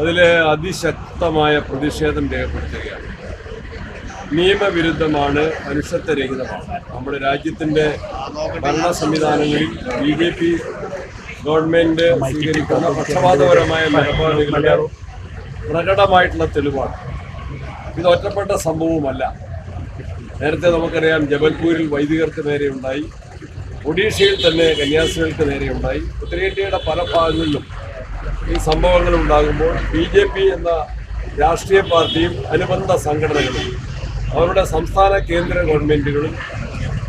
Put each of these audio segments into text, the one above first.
അതിൽ അതിശക്തമായ പ്രതിഷേധം രേഖപ്പെടുത്തുകയാണ്. നിയമവിരുദ്ധമാണ് മനുഷ്യത്വരഹിതമാണ്. നമ്മുടെ രാജ്യത്തിന്റെ ഭരണ സംവിധാനങ്ങളിൽ ബി ജെ പി ഗവൺമെന്റ് സ്വീകരിക്കുന്ന പക്ഷപാതപരമായ നിലപാടുകളുടെ പ്രകടമായിട്ടുള്ള തെളിവാണ്. ഇത് ഒറ്റപ്പെട്ട സംഭവമല്ല നേരത്തെ നമുക്കറിയാം ജബൽപൂരിൽ വൈദികർക്ക് നേരെയുണ്ടായി ഒഡീഷയിൽ തന്നെ കന്യാസികൾക്ക് നേരെയുണ്ടായി ഉത്തരേന്ത്യയുടെ പല ഭാഗങ്ങളിലും ഈ സംഭവങ്ങൾ ഉണ്ടാകുമ്പോൾ ബി ജെ പി എന്ന രാഷ്ട്രീയ പാർട്ടിയും അനുബന്ധ സംഘടനകളും അവരുടെ സംസ്ഥാന കേന്ദ്ര ഗവൺമെന്റുകളും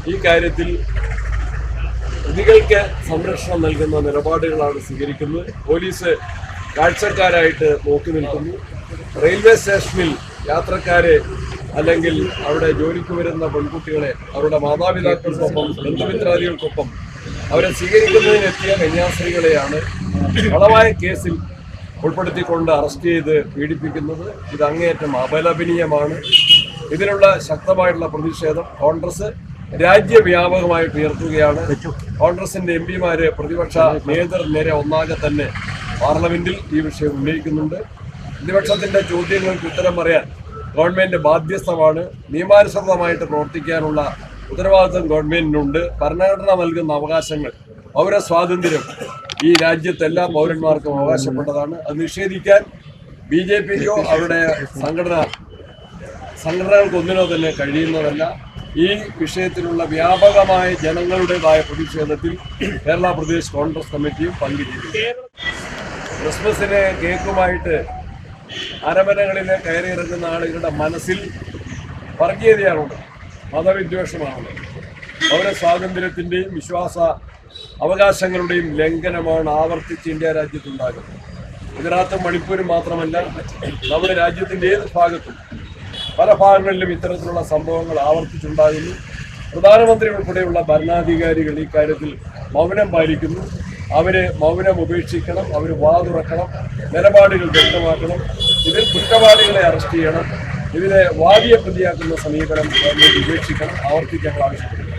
ഈ കാര്യത്തിൽ പ്രതികൾക്ക് സംരക്ഷണം നൽകുന്ന നിലപാടുകളാണ് സ്വീകരിക്കുന്നത്. പോലീസ് കാഴ്ചക്കാരായിട്ട് നോക്കി നിൽക്കുന്നു. റെയിൽവേ സ്റ്റേഷനിൽ യാത്രക്കാരെ അല്ലെങ്കിൽ അവിടെ ജോലിക്ക് വരുന്ന പെൺകുട്ടികളെ അവരുടെ മാതാപിതാക്കൾക്കൊപ്പം ബന്ധുമിത്രാദികൾക്കൊപ്പം അവരെ സ്വീകരിക്കുന്നതിനെത്തിയ കന്യാസ്ത്രീകളെയാണ് കളവായ കേസിൽ ഉൾപ്പെടുത്തിക്കൊണ്ട് അറസ്റ്റ് ചെയ്ത് പീഡിപ്പിക്കുന്നത് ഇത് അങ്ങേയറ്റം അപലപനീയമാണ്. ഇതിനുള്ള ശക്തമായിട്ടുള്ള പ്രതിഷേധം കോൺഗ്രസ് രാജ്യവ്യാപകമായിട്ട് ഉയർത്തുകയാണ്. കോൺഗ്രസിന്റെ എം പിമാര് പ്രതിപക്ഷ നേരെ ഒന്നാകെ തന്നെ പാർലമെന്റിൽ ഈ വിഷയം ഉന്നയിക്കുന്നുണ്ട്. പ്രതിപക്ഷത്തിന്റെ ചോദ്യങ്ങൾക്ക് ഉത്തരം പറയാൻ ഗവൺമെന്റ് ബാധ്യസ്ഥമാണ്. നിയമാനുസൃതമായിട്ട് പ്രവർത്തിക്കാനുള്ള ഉത്തരവാദിത്വം ഗവൺമെന്റിനുണ്ട്. ഭരണഘടന നൽകുന്ന അവകാശങ്ങൾ പൗര സ്വാതന്ത്ര്യം ഈ രാജ്യത്തെ എല്ലാ പൗരന്മാർക്കും അവകാശപ്പെട്ടതാണ്. അത് നിഷേധിക്കാൻ ബി ജെ പിക്കോ അവരുടെ സംഘടന സംഘടനകൾക്കൊന്നിനോ തന്നെ കഴിയുന്നതല്ല. ഈ വിഷയത്തിലുള്ള വ്യാപകമായ ജനങ്ങളുടേതായ പ്രതിഷേധത്തിൽ കേരള പ്രദേശ് കോൺഗ്രസ് കമ്മിറ്റിയും പങ്കുചേരും. ക്രിസ്മസിന് കേക്കുമായിട്ട് അരമനകളിൽ കയറിയിറങ്ങുന്ന ആളുകളുടെ മനസ്സിൽ വർഗീയതയാണുള്ളത് മതവിദ്വേഷമാണുള്ളത് അവരെ സ്വാതന്ത്ര്യത്തിന്റെയും വിശ്വാസ അവകാശങ്ങളുടെയും ലംഘനമാണ് ആവർത്തിച്ച് ഇന്ത്യ രാജ്യത്തുണ്ടാകുന്നത്. ഗുജറാത്തും മണിപ്പൂരും മാത്രമല്ല നമ്മുടെ രാജ്യത്തിന്റെ ഏത് ഭാഗത്തും പല ഭാഗങ്ങളിലും ഇത്തരത്തിലുള്ള സംഭവങ്ങൾ ആവർത്തിച്ചുണ്ടാകുന്നു. പ്രധാനമന്ത്രി ഉൾപ്പെടെയുള്ള ഭരണാധികാരികൾ ഈ കാര്യത്തിൽ മൗനം പാലിക്കുന്നു. അവരെ മൗനം ഉപേക്ഷിക്കണം അവർ വാതുറക്കണം നിലപാടുകൾ വ്യക്തമാക്കണം. ഇതിൽ കുറ്റവാളികളെ അറസ്റ്റ് ചെയ്യണം. ഇതിലെ വാദിയെ പ്രതിയാക്കുന്ന സമീപനം ഉപേക്ഷിക്കണം ആവർത്തിക്കാൻ ആവശ്യപ്പെടുന്നു